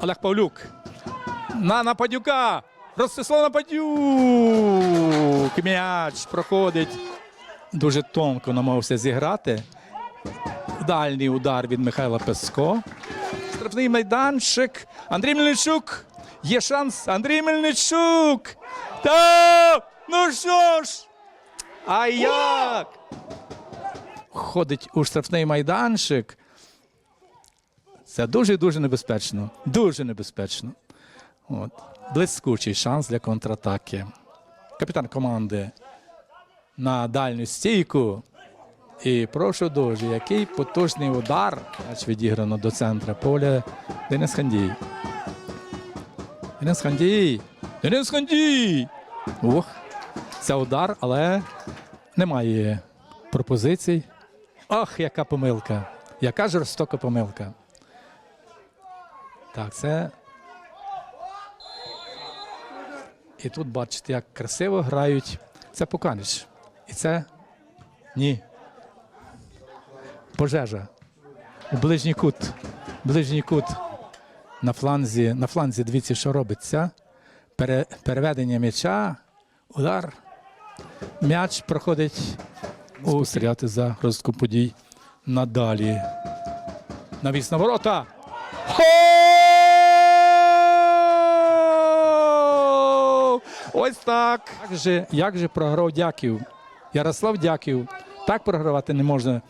Олег Павлюк. На Нападюка. Ростислав Нападюк. М'яч проходить. Дуже тонко намагався зіграти. Дальній удар від Михайла Песко. Штрафний майданчик. Андрій Мельничук. Є шанс. Андрій Мельничук. Та! Ну що ж? А як? Ходить у штрафний майданчик. Це дуже-дуже небезпечно. Дуже небезпечно. От. Блискучий шанс для контратаки. Капітан команди на дальню стійку. І прошу дуже, який потужний удар. М'яч відіграно до центра поля. Денис Хандій. Денис Хандій. Денис Хандій. Ох, це удар, але немає пропозицій. Ах, яка помилка. Яка жорстока помилка. Так, це. І тут бачите, як красиво грають. Це Поканич. І це ні. Пожежа. У ближній кут. Ближній кут. На фланзі. На фланзі дивіться, що робиться. Пере, переведення м'яча. Удар. М'яч проходить у стріляти за розвитку подій. Надалі. Навіс на ворота. Гол! Ось так. Як же, як же програв Дяків? Ярослав Дяків. Так програвати не можна.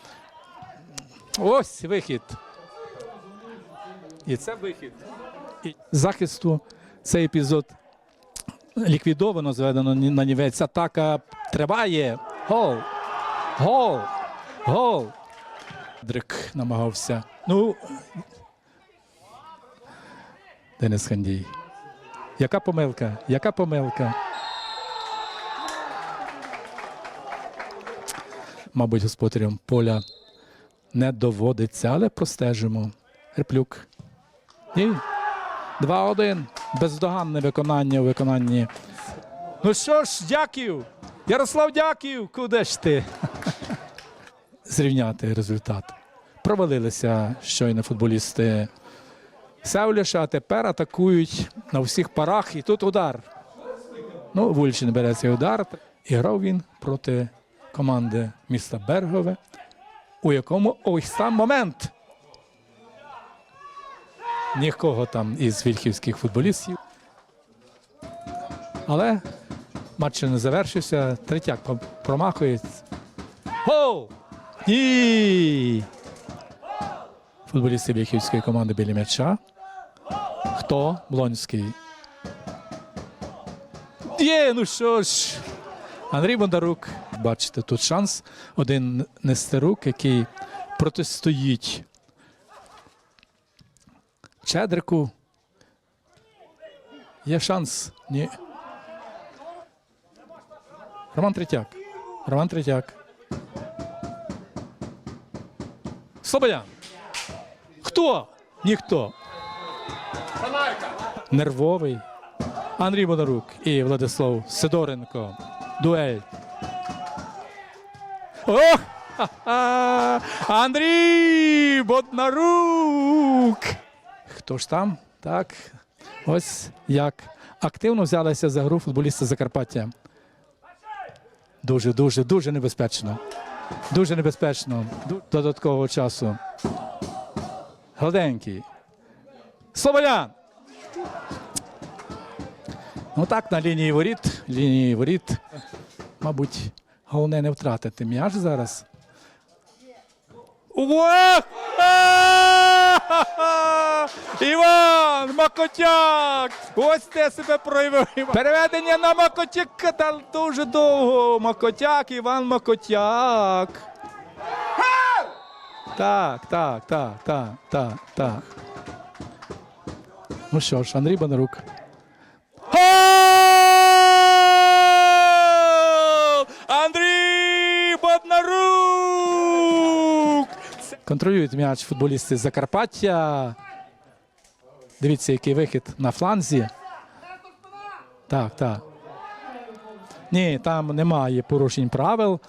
Ось вихід. І це вихід. І захисту цей епізод ліквідовано, зведено на нівець. Атака триває. Гол. Гол. Гол. Дрик намагався. Ну. Денис Хандій. Яка помилка? Яка помилка? Мабуть, господарям поля не доводиться, але простежимо. Реплюк. Ні. 2-1. Бездоганне виконання у виконанні. Ну що ж, дякую. Ярослав дякую. Куди ж ти? Зрівняти результат. Провалилися щойно футболісти Севліша, тепер атакують на всіх парах. І тут удар. Ну, Вульчин бере цей удар. І грав він проти команди міста Бергове, у якому ось там момент. Нікого там із вільхівських футболістів. Але матч не завершився. Третяк промахується. Гол! Ні! Футболісти вільхівської команди біля м'яча. Хто? Блонський. Є, ну що ж. Андрій Бондарук. Бачите, тут шанс. Один Нестерук, який протистоїть Чедрику. Є шанс. Ні. Роман Третяк. Роман Третяк. Слободян. Хто? Ніхто. Нервовий. Андрій Бондарук і Владислав Сидоренко. Дуель. Ох! Андрій Боднарук! Хто ж там? Так. Ось як активно взялися за гру футболісти Закарпаття. Дуже, дуже, дуже небезпечно. Дуже небезпечно. Додаткового часу. Гладенький. Слоболян! Ну так, на лінії воріт. Лінії воріт. Мабуть, головне не втратити м'яч зараз. Іван Макотяк! Ось те себе проявив. Переведення на Макотяка. Дуже довго. Макотяк, Іван Макотяк. Так, так, так, так, так, так. Ну що ж, Андрій Бонарук. Гол! Андрій Боднарук! Контролюють м'яч футболісти з Закарпаття. Дивіться, який вихід на фланзі. Так, так. Ні, там немає порушень правил.